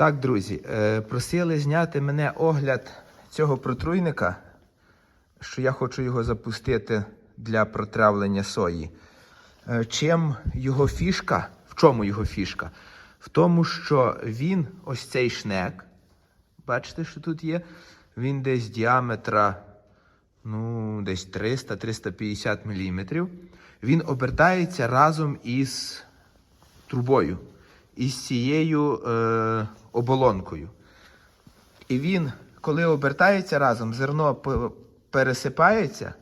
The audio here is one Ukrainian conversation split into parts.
Так, друзі, е, просили зняти мене огляд цього протруйника, що я хочу його запустити для протравлення сої. Е, Чим його фішка? В чому його фішка? В тому, що він, ось цей шнек, бачите, що тут є? Він десь діаметра, ну, десь 300-350 мм. Він обертається разом із трубою, із цією е, оболонкою. І він, коли обертається разом, зерно пересипається,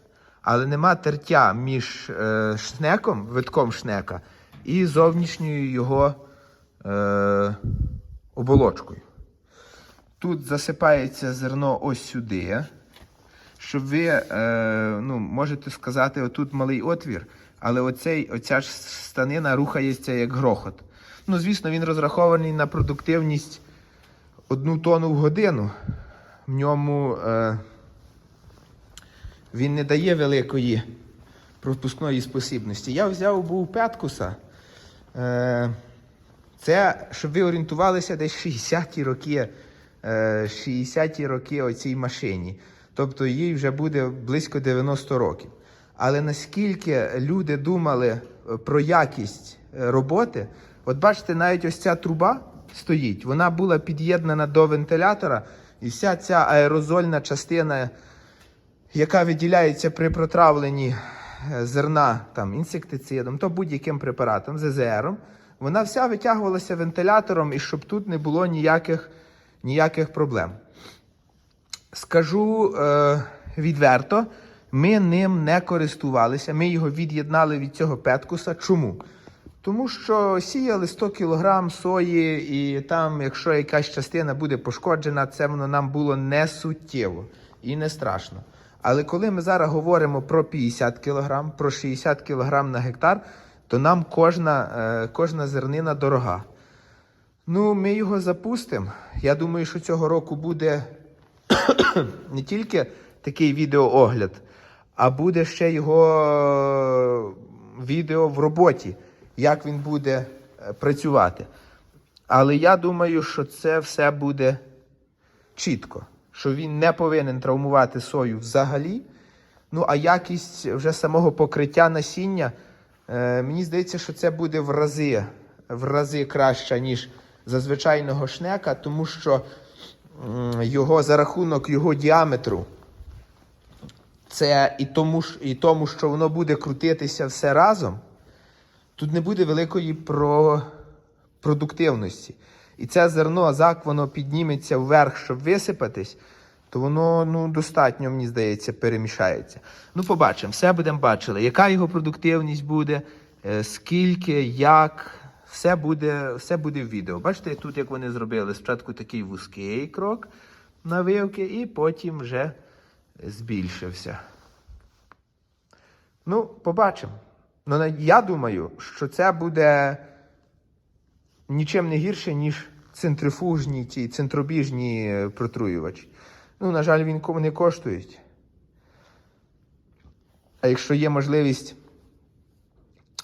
але нема тертя між е, шнеком, витком шнека і зовнішньою його е, оболочкою. Тут засипається зерно ось сюди, щоб ви е, ну, можете сказати, отут малий отвір, але оцей, оця ж станина рухається як грохот. Ну, звісно, він розрахований на продуктивність одну тонну в годину. В ньому е, він не дає великої пропускної спосібності. Я взяв був п'яткуса. Е, це, щоб ви орієнтувалися, десь 60-ті роки, е, 60-ті роки оцій машині. Тобто їй вже буде близько 90 років. Але наскільки люди думали е, про якість е, роботи, от бачите, навіть ось ця труба стоїть, вона була під'єднана до вентилятора, і вся ця аерозольна частина, яка виділяється при протравленні е, зерна там, інсектицидом, то будь-яким препаратом, ЗЗРом, вона вся витягувалася вентилятором, і щоб тут не було ніяких, ніяких проблем. Скажу е, відверто, ми ним не користувалися, ми його від'єднали від цього петкуса. Чому? Тому що сіяли 100 кг сої, і там, якщо якась частина буде пошкоджена, це воно нам було не суттєво і не страшно. Але коли ми зараз говоримо про 50 кг, про 60 кг на гектар, то нам кожна, е, кожна зернина дорога. Ну, ми його запустимо. Я думаю, що цього року буде не тільки такий відеоогляд, а буде ще його е, відео в роботі, як він буде е, працювати. Але я думаю, що це все буде чітко, що він не повинен травмувати сою взагалі. Ну, а якість вже самого покриття насіння, е, мені здається, що це буде в рази, в рази краще, ніж за звичайного шнека, тому що його за рахунок його діаметру, це і тому, і тому, що воно буде крутитися все разом, тут не буде великої про... продуктивності. І це зерно, зак воно підніметься вверх, щоб висипатись, то воно ну, достатньо, мені здається, перемішається. Ну, побачимо, все будемо бачили, яка його продуктивність буде, е, скільки, як. Все буде, все буде в відео. Бачите, тут як вони зробили спочатку такий вузький крок навивки, і потім вже збільшився. Ну, побачимо. Ну, я думаю, що це буде нічим не гірше, ніж центрифужні ті центробіжні е, протруювачі. Ну, на жаль, він не коштують. А якщо є можливість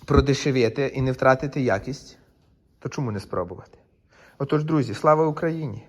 продешевити і не втратити якість, то чому не спробувати? Отож, друзі, слава Україні!